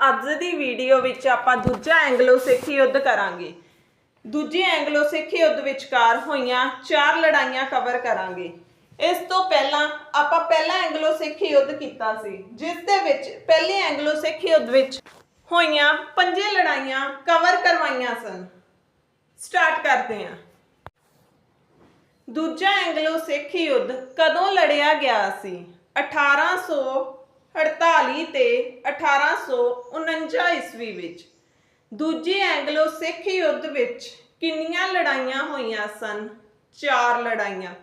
ਅੱਜ ਦੀ ਵੀਡੀਓ ਵਿੱਚ ਆਪਾਂ ਦੂਜਾ ਐਂਗਲੋ ਸਿੱਖ ਯੁੱਧ ਕਰਾਂਗੇ। ਦੂਜੇ ਐਂਗਲੋ ਸਿੱਖ ਯੁੱਧ ਵਿਚਕਾਰ ਹੋਈਆਂ ਚਾਰ ਲੜਾਈਆਂ ਕਵਰ ਕਰਾਂਗੇ। ਇਸ ਤੋਂ ਪਹਿਲਾਂ ਆਪਾਂ ਪਹਿਲਾ ਐਂਗਲੋ ਸਿੱਖ ਯੁੱਧ ਕੀਤਾ ਸੀ, ਜਿਸ ਦੇ ਵਿੱਚ ਪਹਿਲੇ ਐਂਗਲੋ ਸਿੱਖ ਯੁੱਧ ਵਿੱਚ ਹੋਈਆਂ ਪੰਜੇ ਲੜਾਈਆਂ ਕਵਰ ਕਰਵਾਈਆਂ ਸਨ। ਸਟਾਰਟ ਕਰਦੇ ਹਾਂ। ਦੂਜਾ ਐਂਗਲੋ ਸਿੱਖ ਯੁੱਧ ਕਦੋਂ ਲੜਿਆ ਗਿਆ ਸੀ 1848 ਤੇ 1849 ਈਸਵੀ ਵਿੱਚ ਦੂਜੇ ਐਂਗਲੋ ਸਿੱਖ ਯੁੱਧ ਵਿੱਚ ਕਿੰਨੀਆਂ ਲੜਾਈਆਂ ਹੋਈਆਂ ਸਨ? ਚਾਰ ਲੜਾਈਆਂ।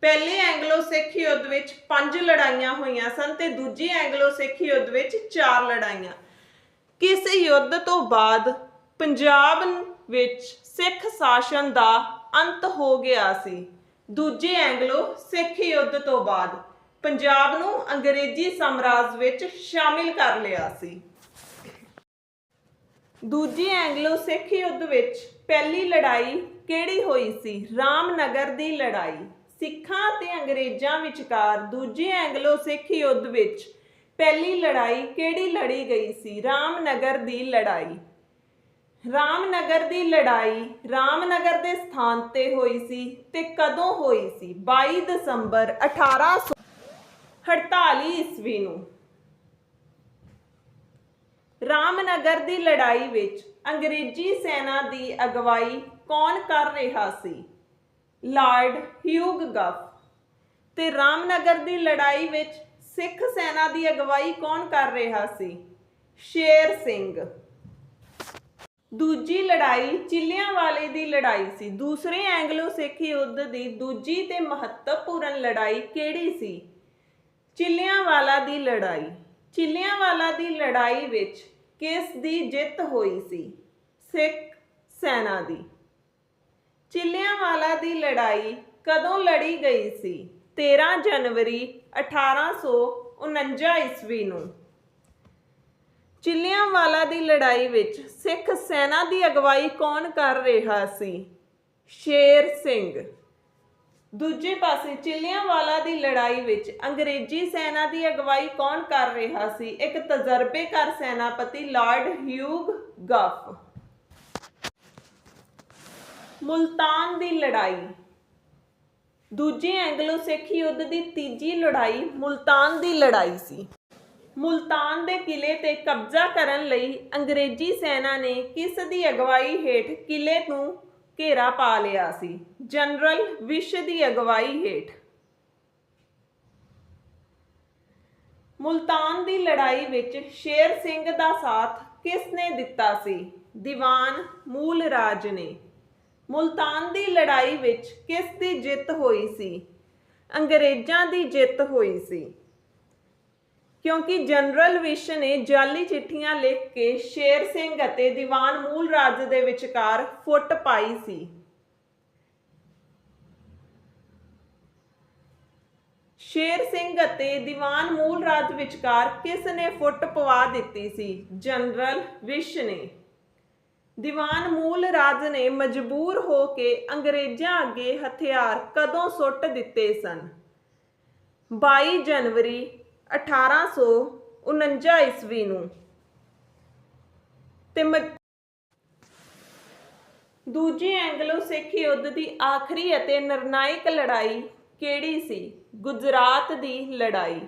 ਪਹਿਲੇ ਐਂਗਲੋ ਸਿੱਖ ਯੁੱਧ ਵਿੱਚ ਪੰਜ ਲੜਾਈਆਂ ਹੋਈਆਂ ਸਨ ਤੇ ਦੂਜੇ ਐਂਗਲੋ ਸਿੱਖ ਯੁੱਧ ਵਿੱਚ ਚਾਰ ਲੜਾਈਆਂ। ਕਿਸ ਯੁੱਧ ਤੋਂ ਬਾਅਦ ਪੰਜਾਬ ਵਿੱਚ ਸਿੱਖ ਸ਼ਾਸਨ ਦਾ ਅੰਤ ਹੋ ਗਿਆ ਸੀ? ਦੂਜੇ ਐਂਗਲੋ ਸਿੱਖ ਯੁੱਧ ਤੋਂ ਬਾਅਦ। ਪੰਜਾਬ ਨੂੰ ਅੰਗਰੇਜ਼ੀ ਸਾਮਰਾਜ ਵਿੱਚ ਸ਼ਾਮਿਲ ਕਰ ਲਿਆ ਸੀ। ਦੂਜੀ ਐਂਗਲੋ ਸਿੱਖ ਯੁੱਧ ਵਿੱਚ ਪਹਿਲੀ ਲੜਾਈ ਕਿਹੜੀ ਹੋਈ ਸੀ? ਰਾਮਨਗਰ ਦੀ ਲੜਾਈ। ਸਿੱਖਾਂ ਤੇ ਅੰਗਰੇਜ਼ਾਂ ਵਿਚਕਾਰ ਦੂਜੇ ਐਂਗਲੋ ਸਿੱਖ ਯੁੱਧ ਵਿੱਚ ਪਹਿਲੀ ਲੜਾਈ ਕਿਹੜੀ ਲੜੀ ਗਈ ਸੀ? ਰਾਮਨਗਰ ਦੀ ਲੜਾਈ। ਰਾਮਨਗਰ ਦੀ ਲੜਾਈ ਰਾਮਨਗਰ ਦੇ ਸਥਾਨ ਤੇ ਹੋਈ ਸੀ ਤੇ ਕਦੋਂ ਹੋਈ ਸੀ? 22 ਦਸੰਬਰ 1848 ਈਸਵੀ ਨੂੰ। ਰਾਮਨਗਰ ਦੀ ਲੜਾਈ ਵਿੱਚ ਅੰਗਰੇਜ਼ੀ ਸੈਨਾ ਦੀ ਅਗਵਾਈ ਕੌਣ ਕਰ ਰਿਹਾ ਸੀ? ਲਾਰਡ ਹਿਊਗ ਗਫ। ਤੇ ਰਾਮਨਗਰ ਦੀ ਲੜਾਈ ਵਿੱਚ ਸਿੱਖ ਸੈਨਾ ਦੀ ਅਗਵਾਈ ਕੌਣ ਕਰ ਰਿਹਾ ਸੀ? ਸ਼ੇਰ ਸਿੰਘ। ਦੂਜੀ ਲੜਾਈ ਚਿੱਲਿਆਂ ਵਾਲੇ ਦੀ ਲੜਾਈ ਸੀ। ਦੂਸਰੇ ਐਂਗਲੋ ਸਿੱਖ ਯੁੱਧ ਦੀ ਦੂਜੀ ਤੇ ਮਹੱਤਵਪੂਰਨ ਲੜਾਈ ਕਿਹੜੀ ਸੀ? ਚਿੱਲਿਆਂ ਵਾਲਾ ਦੀ ਲੜਾਈ। ਚਿੱਲਿਆਂਵਾਲਾ ਦੀ ਲੜਾਈ ਵਿੱਚ ਕਿਸ ਦੀ ਜਿੱਤ ਹੋਈ ਸੀ? ਸਿੱਖ ਸੈਨਾ ਦੀ। ਚਿੱਲਿਆਂਵਾਲਾ ਦੀ ਲੜਾਈ ਕਦੋਂ ਲੜੀ ਗਈ ਸੀ? 13 ਜਨਵਰੀ 1849 ਈਸਵੀ ਨੂੰ। ਚਿੱਲਿਆਂਵਾਲਾ ਦੀ ਲੜਾਈ ਵਿੱਚ ਸਿੱਖ ਸੈਨਾ ਦੀ ਅਗਵਾਈ ਕੌਣ ਕਰ ਰਿਹਾ ਸੀ? ਸ਼ੇਰ ਸਿੰਘ। ਦੂਜੇ ਪਾਸੇ ਚਿੱਲਿਆਂ ਵਾਲਾ ਦੀ ਲੜਾਈ ਵਿੱਚ ਅੰਗਰੇਜ਼ੀ ਸੈਨਾ ਦੀ ਅਗਵਾਈ ਕੌਣ ਕਰ ਰਿਹਾ ਸੀ? ਇੱਕ ਤਜਰਬੇਕਾਰ ਸੈਨਾਪਤੀ ਲਾਰਡ ਹਿਊਗ ਗਫ। ਮੁਲਤਾਨ ਦੀ ਲੜਾਈ। ਦੂਜੇ ਐਂਗਲੋ ਸਿੱਖ ਯੁੱਧ ਦੀ ਤੀਜੀ ਲੜਾਈ ਮੁਲਤਾਨ ਦੀ ਲੜਾਈ ਸੀ। ਮੁਲਤਾਨ ਦੇ ਕਿਲੇ ਤੇ ਕਬਜ਼ਾ ਕਰਨ ਲਈ ਅੰਗਰੇਜ਼ੀ ਸੈਨਾ ਨੇ ਕਿਸ ਦੀ ਅਗਵਾਈ ਹੇਠ ਕਿਲੇ ਨੂੰ ਘੇਰਾ ਪਾ ਲਿਆ ਸੀ। ਜਨਰਲ ਵਿਸ਼ ਦੀ ਅਗਵਾਈ ਹੇਠ। ਮੁਲਤਾਨ ਦੀ ਲੜਾਈ ਵਿੱਚ ਸ਼ੇਰ ਸਿੰਘ ਦਾ ਸਾਥ ਕਿਸ ਨੇ ਦਿੱਤਾ ਸੀ? ਦੀਵਾਨ ਮੂਲ ਰਾਜ ਨੇ। ਮੁਲਤਾਨ ਦੀ ਲੜਾਈ ਵਿੱਚ ਕਿਸ ਦੀ ਜਿੱਤ ਹੋਈ ਸੀ? ਅੰਗਰੇਜ਼ਾਂ ਦੀ ਜਿੱਤ ਹੋਈ ਸੀ। ਕਿਉਂਕਿ ਜਨਰਲ ਵਿਸ਼ ਨੇ ਜਾਲੀ ਚਿੱਠੀਆਂ ਲਿਖ ਕੇ ਸ਼ੇਰ ਸਿੰਘ ਅਤੇ ਦੀਵਾਨ ਮੂਲ ਰਾਜ ਦੇ ਵਿਚਕਾਰ ਫੁੱਟ ਪਾਈ ਸੀ। ਸ਼ੇਰ ਸਿੰਘ ਅਤੇ ਦੀਵਾਨ ਮੂਲ ਰਾਜ ਵਿਚਕਾਰ ਕਿਸ ਨੇ ਫੁੱਟ ਪਵਾ ਦਿੱਤੀ ਸੀ? ਜਨਰਲ ਵਿਸ਼ ਨੇ। ਦੀਵਾਨ ਮੂਲ ਰਾਜ ਨੇ ਮਜਬੂਰ ਹੋ ਕੇ ਅੰਗਰੇਜ਼ਾਂ ਅੱਗੇ ਹਥਿਆਰ ਕਦੋਂ ਸੁੱਟ ਦਿੱਤੇ ਸਨ? 22 ਜਨਵਰੀ 1849 ਈਸਵੀ ਨੂੰ। ਤੇ ਮ- ਦੂਜੀ ਐਂਗਲੋ ਸਿੱਖ ਯੁੱਧ ਦੀ ਆਖਰੀ ਅਤੇ ਨਿਰਣਾਇਕ ਲੜਾਈ ਕਿਹੜੀ ਸੀ? ਗੁਜਰਾਤ ਦੀ ਲੜਾਈ।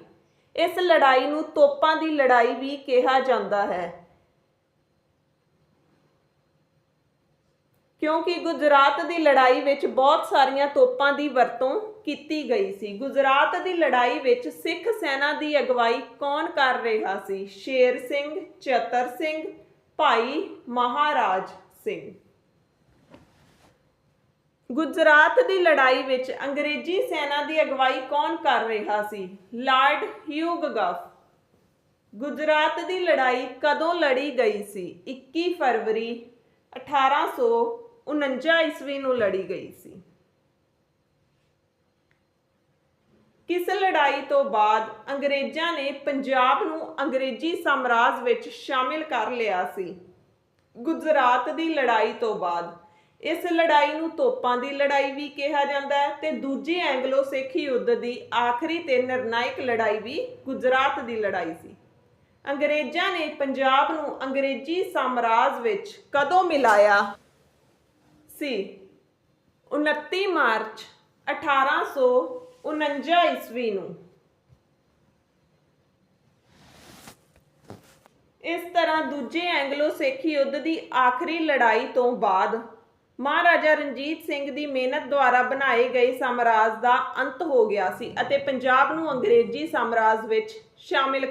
ਇਸ ਲੜਾਈ ਨੂੰ ਤੋਪਾਂ ਦੀ ਲੜਾਈ ਵੀ ਕਿਹਾ ਜਾਂਦਾ ਹੈ। ਕਿਉਂਕਿ ਗੁਜਰਾਤ ਦੀ ਲੜਾਈ ਵਿੱਚ ਬਹੁਤ ਸਾਰੀਆਂ ਤੋਪਾਂ ਦੀ ਵਰਤੋਂ ਕੀਤੀ ਗਈ ਸੀ। ਗੁਜਰਾਤ ਦੀ ਲੜਾਈ ਵਿੱਚ ਸਿੱਖ ਸੈਨਾ ਦੀ ਅਗਵਾਈ ਕੌਣ ਕਰ ਰਿਹਾ ਸੀ? ਸ਼ੇਰ ਸਿੰਘ, ਚਤਰ ਸਿੰਘ, ਭਾਈ ਮਹਾਰਾਜ ਸਿੰਘ। ਗੁਜਰਾਤ ਦੀ ਲੜਾਈ ਵਿੱਚ ਅੰਗਰੇਜ਼ੀ ਸੈਨਾ ਦੀ ਅਗਵਾਈ ਕੌਣ ਕਰ ਰਿਹਾ ਸੀ? ਲਾਰਡ ਹਿਊਗ ਗਫ। ਗੁਜਰਾਤ ਦੀ ਲੜਾਈ ਕਦੋਂ ਲੜੀ ਗਈ ਸੀ? 21 ਫਰਵਰੀ 1849 ਈਸਵੀ ਨੂੰ ਲੜੀ ਗਈ ਸੀ। ਕਿਸ ਲੜਾਈ ਤੋਂ ਬਾਅਦ ਅੰਗਰੇਜ਼ਾਂ ਨੇ ਪੰਜਾਬ ਨੂੰ ਅੰਗਰੇਜ਼ੀ ਸਾਮਰਾਜ ਵਿੱਚ ਸ਼ਾਮਿਲ ਕਰ ਲਿਆ ਸੀ। ਗੁਜਰਾਤ ਦੀ ਲੜਾਈ ਤੋਂ ਬਾਅਦ ਇਸ ਲੜਾਈ ਨੂੰ ਤੋਪਾਂ ਦੀ ਲੜਾਈ ਵੀ ਕਿਹਾ ਜਾਂਦਾ ਹੈ ਤੇ ਦੂਜੀ ਐਂਗਲੋ ਸਿੱਖ ਯੁੱਧ ਦੀ ਆਖਰੀ ਤੇ ਨਿਰਣਾਇਕ ਲੜਾਈ ਵੀ ਗੁਜਰਾਤ ਦੀ ਲੜਾਈ ਸੀ। ਅੰਗਰੇਜ਼ਾਂ ਨੇ ਪੰਜਾਬ ਨੂੰ ਅੰਗਰੇਜ਼ੀ ਸਾਮਰਾਜ ਵਿੱਚ ਕਦੋਂ ਮਿਲਾਇਆ? ਸੀ। 29 ਮਾਰਚ 1849 ਈਸਵੀ ਨੂੰ। ਇਸ ਤਰ੍ਹਾਂ ਦੂਜੇ ਐਂਗਲੋ ਸਿੱਖ ਯੁੱਧ ਦੀ ਆਖਰੀ ਲੜਾਈ ਤੋਂ ਬਾਅਦ ਮਹਾਰਾਜਾ ਰਣਜੀਤ ਸਿੰਘ ਦੀ ਮਿਹਨਤ ਦੁਆਰਾ ਬਣਾਏ ਗਏ ਸਾਮਰਾਜ ਦਾ ਅੰਤ ਹੋ ਗਿਆ ਸੀ ਅਤੇ ਪੰਜਾਬ ਨੂੰ ਅੰਗਰੇਜ਼ੀ ਸਾਮਰਾਜ ਵਿੱਚ ਸ਼ਾਮਿਲ